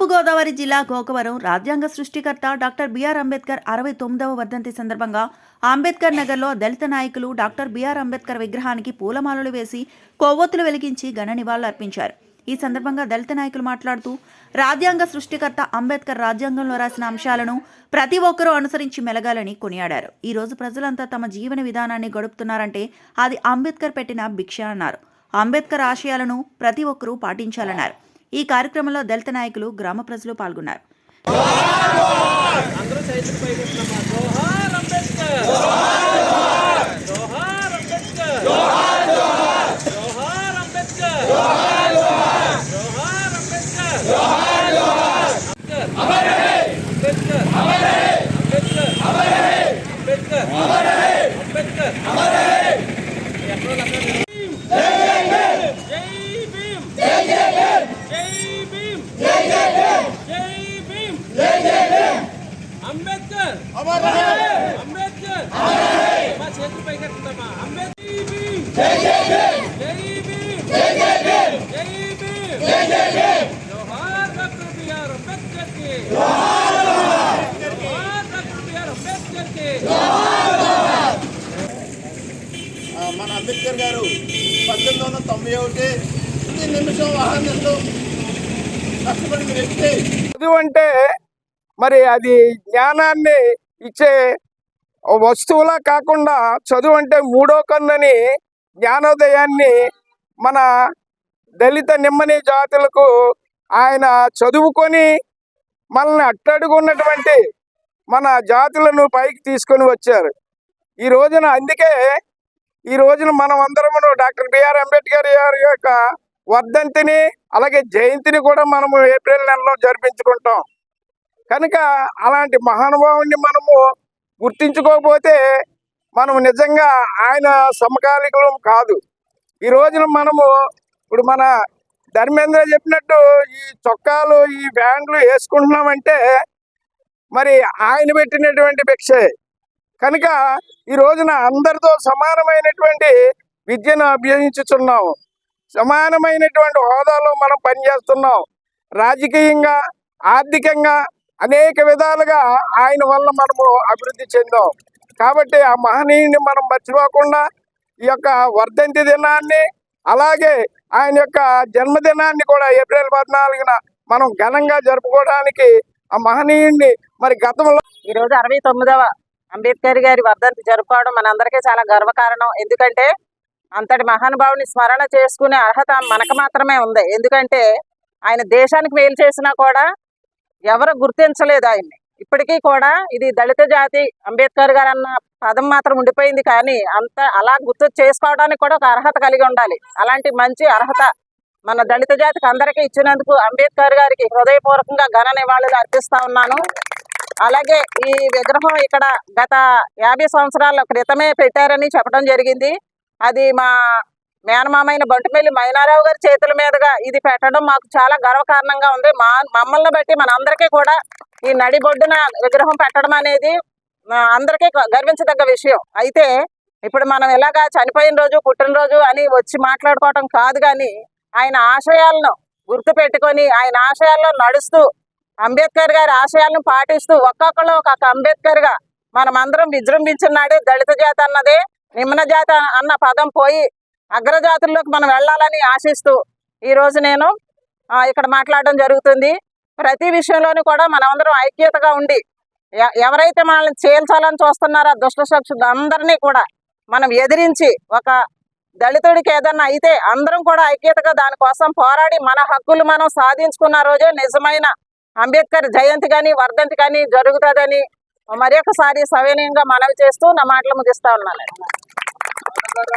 తూర్పుగోదావరి జిల్లా గోకవరం రాజ్యాంగ సృష్టికర్త డాక్టర్ బిఆర్ అంబేద్కర్ అరవై తొమ్మిదవ వర్ధంతి సందర్భంగా అంబేద్కర్ నగర్లో దళిత నాయకులు డాక్టర్ బిఆర్ అంబేద్కర్ విగ్రహానికి పూలమాలలు వేసి కొవ్వొత్తులు వెలిగించి ఘన నివాళులర్పించారు ఈ సందర్భంగా దళిత నాయకులు మాట్లాడుతూ రాజ్యాంగ సృష్టికర్త అంబేద్కర్ రాజ్యాంగంలో రాసిన అంశాలను ప్రతి ఒక్కరూ అనుసరించి మెలగాలని కొనియాడారు. ఈ రోజు ప్రజలంతా తమ జీవన విధానాన్ని గడుపుతున్నారంటే అది అంబేద్కర్ పెట్టిన భిక్ష అన్నారు. అంబేద్కర్ ఆశయాలను ప్రతి ఒక్కరూ పాటించాలన్నారు. ఈ కార్యక్రమంలో దళిత నాయకులు గ్రామ ప్రజలు పాల్గొన్నారు అందరూ సైకిల్ పైకి వస్తున్నామా జోహార్ అంబేద్కర్ జోహార్ అంబేద్కర్ జోహార్ అంబేద్కర్ జోహార్ అంబేద్కర్ అంబేద్కర్ అంబేద్కర్ అంబేద్కర్ అంబేద్కర్ ఎక్కడో లెక్క జై భీమ్ జై భీమ్ జై భీమ్ అంబేద్కర్ అంబేద్కర్ మా చేతులు పైకి ఎత్తుందమ్మా అంబేద్కర్ జై భీమ్ జై భీమ్ జోహార్ డాక్టర్ బిఆర్ అంబేద్కర్కి జోహార్ డాక్టర్ బిఆర్ అంబేద్కర్కి ఆ, మన అంబేద్కర్ గారు పద్దెనిమిది వందల తొంభై ఒకటి ప్రతి నిమిషం వాహనంలో కష్టపడిన వ్యక్తి చదువు అంటే మరి అది జ్ఞానాన్ని ఇచ్చే వస్తువులా కాకుండా చదువు అంటే మూడో కన్నని జ్ఞానోదయాన్ని మన దళిత నిమ్మని జాతులకు ఆయన చదువుకొని మనల్ని అట్టడుగున్నటువంటి మన జాతులను పైకి తీసుకొని వచ్చారు. ఈ రోజున అందుకే ఈ రోజున మనం అందరం డాక్టర్ బిఆర్ అంబేద్కర్ గారి యొక్క వర్ధంతిని అలాగే జయంతిని కూడా మనము ఏప్రిల్ నెలలో జరిపించుకుంటాం. కనుక అలాంటి మహానుభావుని మనము గుర్తించుకోకపోతే మనం నిజంగా ఆయన సమకాలికులం కాదు. ఈ రోజున మనము ఇప్పుడు మన ధర్మేంద్ర చెప్పినట్టు ఈ చొక్కాలు ఈ బ్యాండ్లు వేసుకుంటున్నామంటే మరి ఆయన పెట్టినటువంటి భిక్షే. కనుక ఈ రోజున అందరితో సమానమైనటువంటి విద్యను అభ్యసించుతున్నాము సమానమైనటువంటి హోదాలో మనం పనిచేస్తున్నాం. రాజకీయంగా ఆర్థికంగా అనేక విధాలుగా ఆయన వల్ల మనము అభివృద్ధి చెందాం. కాబట్టి ఆ మహనీయుని మనం మర్చిపోకుండా ఈ యొక్క వర్ధంతి దినాన్ని అలాగే ఆయన యొక్క జన్మదినాన్ని కూడా ఏప్రిల్ పద్నాలుగున మనం ఘనంగా జరుపుకోవడానికి ఆ మహనీయుడిని మరి గతంలో ఈ రోజు అరవై తొమ్మిదవ అంబేద్కర్ గారి వర్ధంతి జరుపుకోవడం మనందరికీ చాలా గర్వకారణం. ఎందుకంటే అంతటి మహానుభావుని స్మరణ చేసుకునే అర్హత మనకు మాత్రమే ఉంది. ఎందుకంటే ఆయన దేశానికి మేలు చేసినా కూడా ఎవరు గుర్తించలేదు ఆయన్ని. ఇప్పటికీ కూడా ఇది దళిత జాతి అంబేద్కర్ గారు అన్న పదం మాత్రం ఉండిపోయింది కానీ అంత అలా గుర్తు చేసుకోవడానికి కూడా ఒక అర్హత కలిగి ఉండాలి. అలాంటి మంచి అర్హత మన దళిత జాతికి అందరికీ ఇచ్చినందుకు అంబేద్కర్ గారికి హృదయపూర్వకంగా ఘన నివాళులు అర్పిస్తా ఉన్నాను. అలాగే ఈ విగ్రహం ఇక్కడ గత యాభై సంవత్సరాల క్రితమే పెట్టారని చెప్పడం జరిగింది. అది మా మేనమామైన బంటుమెల్లి మైనారావు గారి చేతుల మీదుగా ఇది పెట్టడం మాకు చాలా గర్వకారణంగా ఉంది. మా మమ్మల్ని బట్టి మనందరికీ కూడా ఈ నడిబొడ్డున విగ్రహం పెట్టడం అనేది అందరికీ గర్వించదగ్గ విషయం. అయితే ఇప్పుడు మనం ఇలాగా చనిపోయిన రోజు పుట్టినరోజు అని వచ్చి మాట్లాడుకోవటం కాదు కానీ ఆయన ఆశయాలను గుర్తు పెట్టుకొని ఆయన ఆశయాల్లో నడుస్తూ అంబేద్కర్ గారి ఆశయాలను పాటిస్తూ ఒక్కొక్కరు ఒక్కొక్క అంబేద్కర్గా మనం అందరం విజృంభించిన నాడే దళిత జాతి అన్నదే నిమ్న జాతి అన్న పదం పోయి అగ్రజాతుల్లోకి మనం వెళ్ళాలని ఆశిస్తూ ఈ రోజు నేను ఆ, ఇక్కడ మాట్లాడడం జరుగుతుంది. ప్రతి విషయంలోనూ కూడా మనమందరం ఐక్యతగా ఉండి ఎవరైతే మనల్ని చేల్చాలని చూస్తున్నారో ఆ దుష్ట శక్తులు అందరినీ కూడా మనం ఎదిరించి ఒక దళితుడికి ఏదన్నా అయితే అందరం కూడా ఐక్యతగా దానికోసం పోరాడి మన హక్కులు మనం సాధించుకున్న రోజే నిజమైన అంబేద్కర్ జయంతి కానీ వర్ధంతి కానీ జరుగుతుందని మరొకసారి ఒకసారి సవినయంగా మనవి చేస్తూ నా మాటలు ముగిస్తా ఉన్నాను.